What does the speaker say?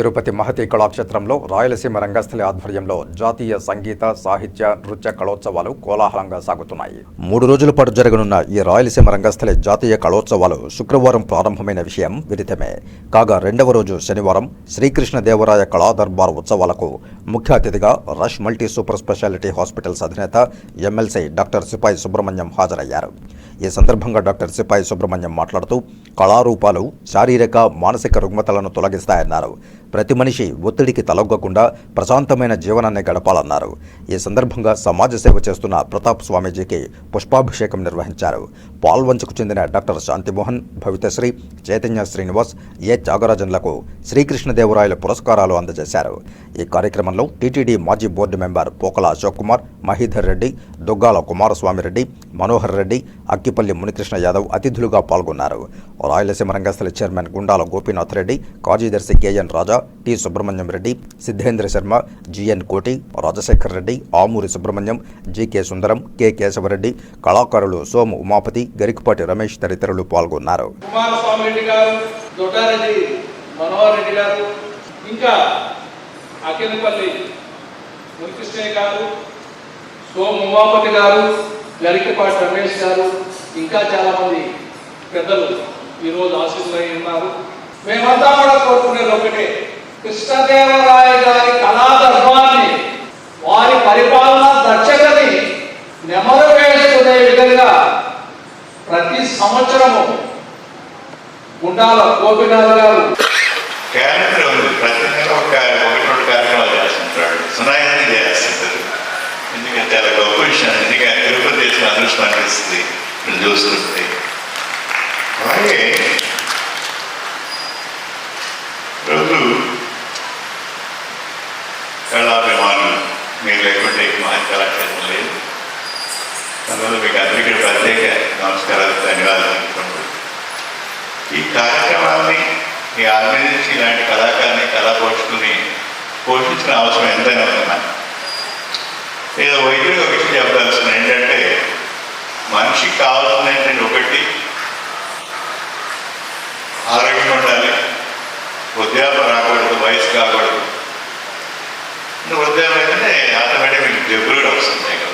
తిరుపతి మహతి కళాక్షేత్రంలో రాయలసీమ రంగస్థలి ఆధ్వర్యంలో జాతీయ సంగీత సాహిత్య నృత్య కళోత్సవాలు కోలాహలంగా సాగుతున్నాయి. మూడు రోజుల పాటు జరగనున్న ఈ రాయలసీమ రంగస్థలి జాతీయ కళోత్సవాలు శుక్రవారం ప్రారంభమైన విషయం విదితమే. కాగా రెండవ రోజు శనివారం శ్రీకృష్ణ దేవరాయ కళాదర్బార్ ఉత్సవాలకు ముఖ్య అతిథిగా rush multi super speciality hospitals అధినేత ఎమ్మెల్సీ డాక్టర్ సిపాయి సుబ్రహ్మణ్యం హాజరయ్యారు. ఈ సందర్భంగా డాక్టర్ సిపాయి సుబ్రహ్మణ్యం మాట్లాడుతూ కళారూపాలు శారీరక మానసిక రుగ్మతలను తొలగిస్తాయన్నారు. ప్రతి మనిషి ఒత్తిడికి తలొగ్గకుండా ప్రశాంతమైన జీవనాన్ని గడపాలన్నారు. ఈ సందర్భంగా సమాజ సేవ చేస్తున్న ప్రతాప్ స్వామీజీకి పుష్పాభిషేకం నిర్వహించారు. పాల్వంచుకు చెందిన డాక్టర్ శాంతిమోహన్ భవితశ్రీ చైతన్య శ్రీనివాస్ ఏ త్యాగరాజన్లకు శ్రీకృష్ణదేవరాయల పురస్కారాలు అందజేశారు. ఈ కార్యక్రమంలో టీటీడీ మాజీ బోర్డు మెంబర్ పోకల అశోక్ కుమార్ మహీధర్ రెడ్డి దుగ్గాల కుమారస్వామి రెడ్డి మనోహర్ రెడ్డి అక్కిపల్లి మునికృష్ణ యాదవ్ అతిథులుగా పాల్గొన్నారు. రాయలసీమ రంగస్థల చైర్మన్ గుండాల గోపీనాథ్ రెడ్డి కార్యదర్శి KN Raja T Subrahmanyam Reddy Siddhendra Sharma GN Koti Rajasekhar Reddy Amuri Subrahmanyam GK Sundaram K. Kesavareddy కళాకారులు సోము ఉమాపతి గరికపాటి రమేష్ తదితరులు పాల్గొన్నారు. ఇంకా అఖిలపల్లి మునికృష్ణయ్య గారు సోము ఉమాపతి గారు గరికపాటి రమేష్ గారు ఇంకా చాలా పెద్దలు ఈరోజు ఆశీస్సులై ఉన్నారు మేమంతా కూడా కోరుకునేది ఒకటే కృష్ణదేవరాయ గారి కళాదర్భాన్ని వారి పరిపాలన దక్షతని నెమరు వేసుకునే విధంగా ప్రతి సంవత్సరము గుండాల గోపినాథ్ గారు క్యాలెండర్ ప్రతి నెల ఒక ఒకటి రెండు కార్యక్రమాలు చేస్తుంటాడు. సునాయాన్ని చేస్తుంటారు ఎందుకంటే చాలా గొప్ప విషయం. ఎందుకంటే తిరుపతి చేసిన అదృష్టం అనిపిస్తుంది. చూస్తుంటే. అలాగే రోజు కళాభిమానులు మీరు లేకుంటే ఈ కళాక్షేత్రం లేదు అందువల్ల మీకు అందరికీ ప్రత్యేక నమస్కారాలు ధన్యవాదాలు అనుకుంటున్నాను ఈ కార్యక్రమాన్ని ఈ ఆర్గనైజేషన్ ఇలాంటి కళాకారుని కళా పోషకుని పోషించిన అవసరం ఎంతైనా ఉంది మనకి ఏదో వైద్యుడికి ఒక విషయం చెప్పాల్సింది ఏంటంటే మనిషికి కావాలనేది ఒకటి ఆరోగ్యం ఉండాలి వృద్ధాపం రాకూడదు వయసు కాకూడదు. ఉదయం అయితేనే ఆటోమేటిక్ మీకు జబ్బులు కూడా వస్తుంది